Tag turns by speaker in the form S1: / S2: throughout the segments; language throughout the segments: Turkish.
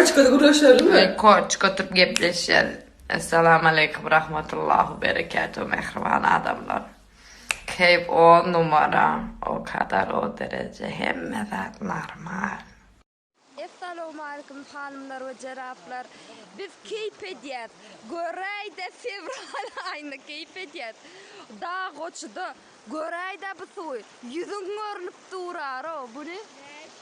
S1: Koçkada guraşar mı?
S2: Koçka tutup gepleşer. Esselamu aleyküm rahmetullahu berekatuhu mehriban adamlar. Keyif o numara o kadar o derece hem normal.
S3: Assalamu alaykum hanımlar ve ceraflar. Biz keyif ediyat. Göreyde fevral ayını keyif ediyat. Dağ koçudu. Göreyde bu suy. Yüzün görünüp durar o. Bu ne?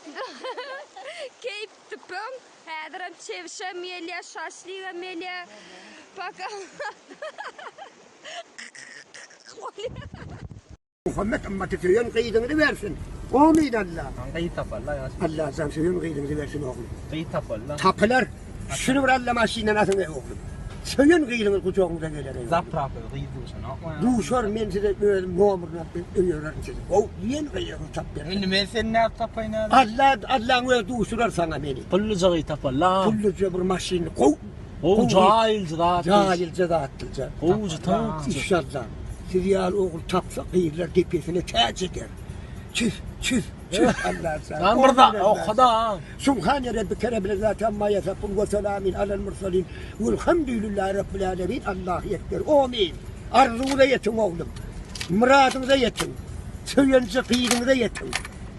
S3: keyif tıpım. Hədirəm çevşəm eləyə, şaşlıyam eləyə. Bakalım.
S4: Muhammed amma tütüyün kıydığını versin. O muydu Allah?
S5: Kayıt taparlar ya.
S4: Allah sen suyun kıydığını versin oğlum.
S5: Kayıt taparlar.
S4: Tapılar şunu bir Allah maşinen atın ey Suyun kıydığını kucağımıza gelir
S5: olsun. Ama ya.
S4: Duşor men size böyle nomuruna öğrenir size. O diyen kıydığını tap verin.
S5: Şimdi ben senin ne tapayın abi?
S4: Allah Allah'ın öyle duşurar sana beni.
S6: Kulluca kayıt taparlar.
S4: Kulluca bir maşini kov.
S6: O cahilci da.
S4: Cahilce dağıttılca.
S6: Oğucu tanık.
S4: İnşallah. Siryal oğul tapsa kıyırlar tepesine çüz, çüz Allah sen.
S6: Lan burada o kadar.
S4: Subhane rabbike rabbil izzati amma yasifun ve selamin alel mursalin. Velhamdülillahi rabbil alemin. Allah yekber. Amin. Arzuğuna yetin oğlum. Muradınıza yetin. Söyünce kıyığınıza yetin.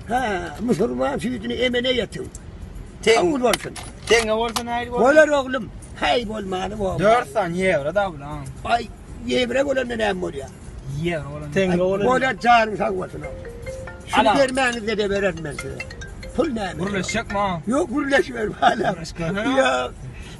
S4: Ha, Müslüman sütünü emene yetin. Kavul olsun.
S5: Denge olsun hayır olsun.
S4: Olar oğlum. Hay bolmanı oğlum.
S5: 4 saniye euro da bu lan.
S4: Ay yevrek olan ne emur ya.
S5: Euro olan.
S6: Tenge olur.
S4: Olar canım sağ olsun oğlum. Şunu
S6: Ala.
S4: vermenize de veren ben size. Pul ne?
S5: Vurulacak mı?
S4: Yok burleşmiyorum hala. Ya.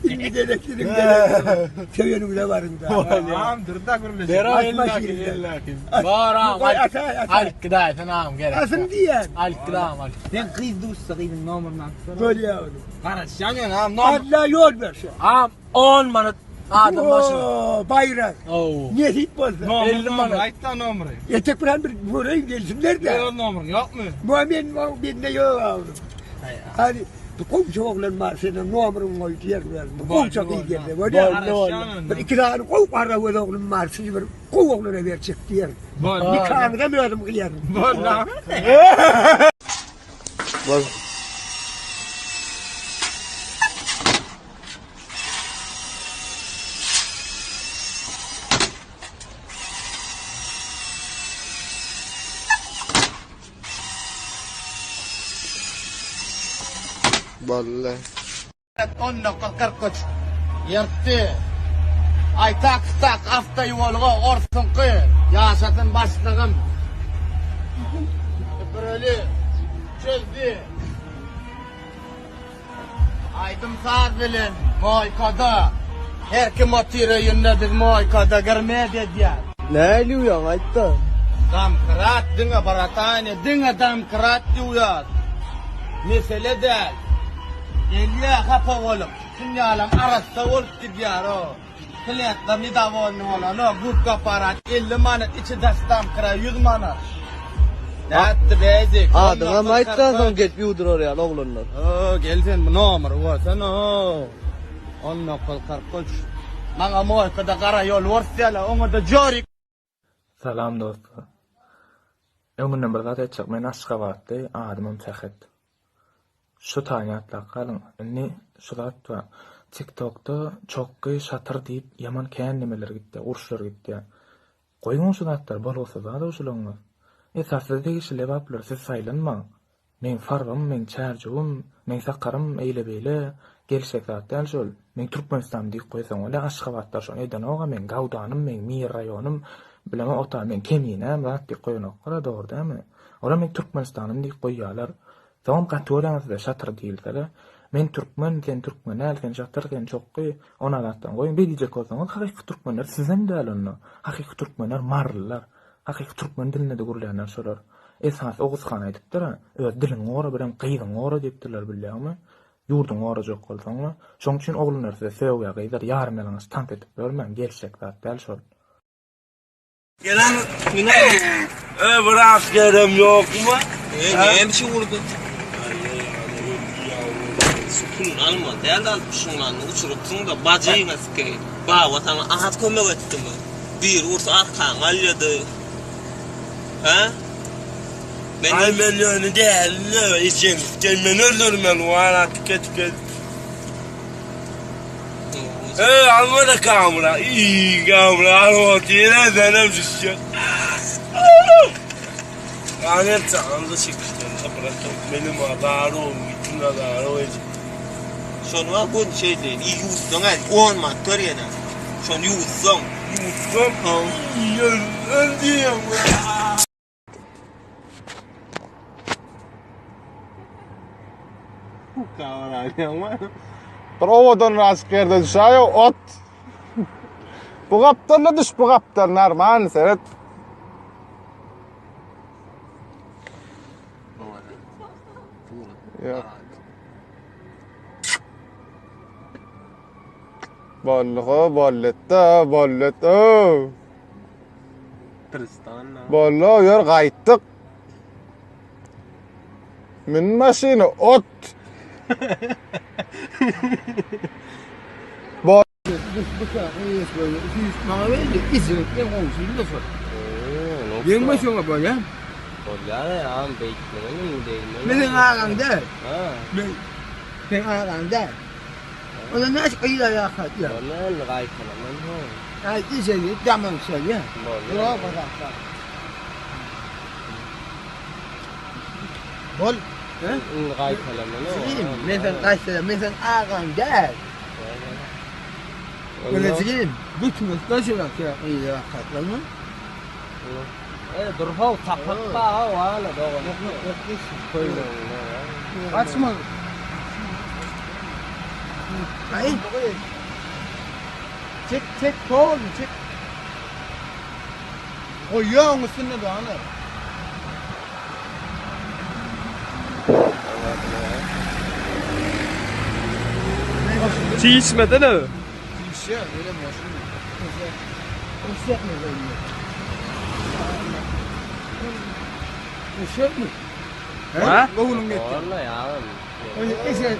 S4: İlmi dedektirim de. Sevenim de varım da.
S5: Tamam dur da vurulacak.
S6: Dera
S4: Açma
S6: illa ki
S4: şimdi.
S6: illa ki.
S4: At-
S6: Baram.
S4: Koy, ata, ata.
S6: Alik gıday tamam gerek.
S4: Asım diyen.
S6: Alik gıdam alik.
S5: Ben kız dostu kızın numarını atsana.
S4: Böyle yavrum.
S5: Kardeş yanıyor lan numar.
S4: Allah yol versin.
S6: Am 10 manat adım başına.
S4: Bayrak.
S6: Oo.
S4: Niye hit bozdu?
S6: Elli
S5: numara.
S6: numara.
S5: Ait lan numarayı.
S4: Yetek buran bir buraya gelsinler de.
S5: Euro numaran yok mu?
S4: Muhammed Muhammed ne yok yavrum. Hadi. Komşu oğlan var senin numarın koy diğer verdim. Komşu iyi geldi. Böyle.
S6: Bol.
S5: yanıyor.
S4: Bir iki tane koy para böyle var. Sizi bir koy oğluna verecek.
S5: Bol.
S4: Nikahını da verdim kıyarım.
S5: Bol lan.
S7: Vallahi.
S6: 19.43. Yırttı. Ay tak tak hafta yuvalığa orsun kı. Yaşatın başlığım. Böyle çözdü. Aydım saat bilin. Moykada. Her kim otire yünnedir moykada girmeye dediler.
S7: Ne diyorsun aytta?
S6: Dam kırat dinge baratane dinge dam kırat diyor. Mesele değil. Geliyor kapı olup. Şimdi alam arasta olup gidiyor o. Kliyatta mi davon olan o gut kaparat 50 manat içi dastam kıra 100 manat. Ne attı bezik?
S7: Adına ayttan son get yudur oraya oğlunlar.
S6: Oo gelsin bu nomor varsa no. On nokol karkoç. Manga moy kada kara yol varsala onu da jori
S8: Salam dostlar. Ömürden bir zat etçek men adymym Fähet. Şu Inni şu zat we TikTokda çokky şatyr diýip yaman kän nimeler gitdi, urşlar gitdi. Goýun şu zatlar bolsa da uşulaňlar. Esasda degişli lebaplar siz saýlanmaň. Men fargym, men çärjugum, men sakarym eýle beýle gelşek zat däl şol. Men Türkmenistan diýip goýsaň, ola Aşgabatda şo eden oga men Gawdanym, men Mir raýonum, bileme ota men kemine zat diýip goýanok. Gara dogry dämi? Ora men Türkmenistanym diýip goýýarlar. Tamam katolaňyzda şatyr diýilse Men Türkmen, sen Türkmen, el sen şatyr, sen çokky, ona zatdan goýun. Bir diýjek bolsaňyz, hakyky Türkmenler sizden däl onu. Hakyky Türkmenler marlylar. Hakyky Türkmen diline de gurulýanlar şolar. Esas Oguzhan aýdypdyr, öz dilin gora bilen gyýdyň gora diýipdirler bilýärmi? Yurdun gora jok bolsaňla, şoň üçin oglanlar size sevýär gyýdar, ýarym ýalaňyz tank edip bermän, gelşek zat däl şol.
S9: Gelen yine e bırak gerem yok mu?
S10: E, ne biçim vurdu? Sukun alma, değerli almışsın lan, uçurupsun da bacıyına sikey. Ba, vatana ahat kömek etti mi? Bir urs arkan alyadı. Ha? Ben
S9: Ay milyonu ne için? Ben öldürmem o ana tüket tüket. Ee, alma da kamera. İyi kamera. Alma tine denem şişe. Yani çağında çıkıştım. Bıraktım benim adarı o. Bütün adarı o.
S10: Şonu var bu şeydi. İyi yutsun en 10 mat körene. Şonu yutsun.
S9: Yutsun. Yön
S1: ön diye. Provodan askerde düşayo ot. Bu kaptarla düş bu kaptar narman seret. Bolluğu bolletta bolletta. Bolluğu yer kayttık. Min maşini ot.
S11: Yeng masuk apa ya? Mình ngang đây. Mình mình ngang đây. Ona ne ay ya ya khat ya. Ay ki seni tamam seni. Yo bak bak. Bol. He? Sigin. Mesela kaç sene mesela ağam gel. Böyle sigin. Bütün nasıl bak ya iyi ya khatlar mı?
S5: Durhav tapak ba wa la do.
S11: Kaçma. Ay. Çek çek kol çek. O yoğun üstünde de ana.
S5: Çiğişmeden o.
S11: Bir şey öyle mi yaşın? O şey mi böyle? Şey mi?
S5: Ha?
S11: Oğlum gitti. Öyle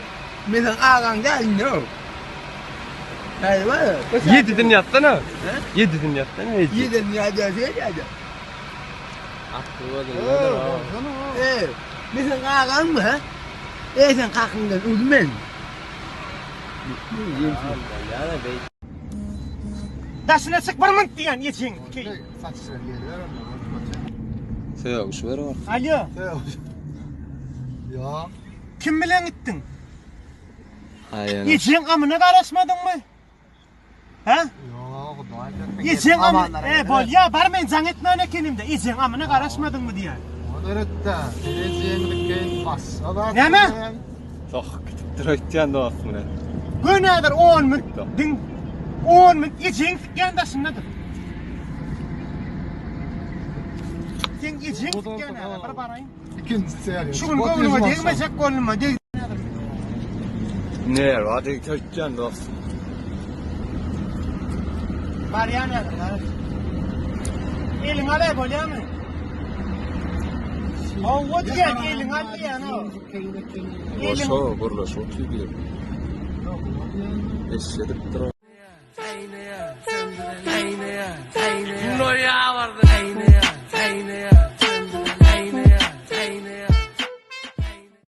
S11: işte mesela ağam gel no. Hayır var ya.
S5: Yedi din yattın ha. Yedi din yattın ha.
S11: Yedin ya da şey ya da. Ee, mesela ağam mı ha? Ee sen kalkın da uzman.
S5: Taşına sıkmarmın diyen yetin.
S7: Sevmiş ver var.
S5: Alo.
S11: Ya.
S5: Kim bilen gittin?
S7: Aynen.
S5: Amına karışmadın mı? Ha? Yetin amına. E bol ya barmen zannetme öyle kendimde. Yetin amına karışmadın mı diye. Ne mi?
S7: Çok kütüp direkten de aslında.
S5: Günahdır 10 min. Din 10 min. Yetin yandaşın nedir? Sen yetin yandaşın. Bir barayım.
S11: İkincisi yani.
S5: Şu gün koluma değmeyecek koluma değil.
S7: Nē, rādīja, ka ķendos.
S5: Mariana, il ngale bolyame. O what ya il ngale ya no.
S7: Oso, burla şoti bir. Esir tra. Aynaya, aynaya, aynaya. Noya.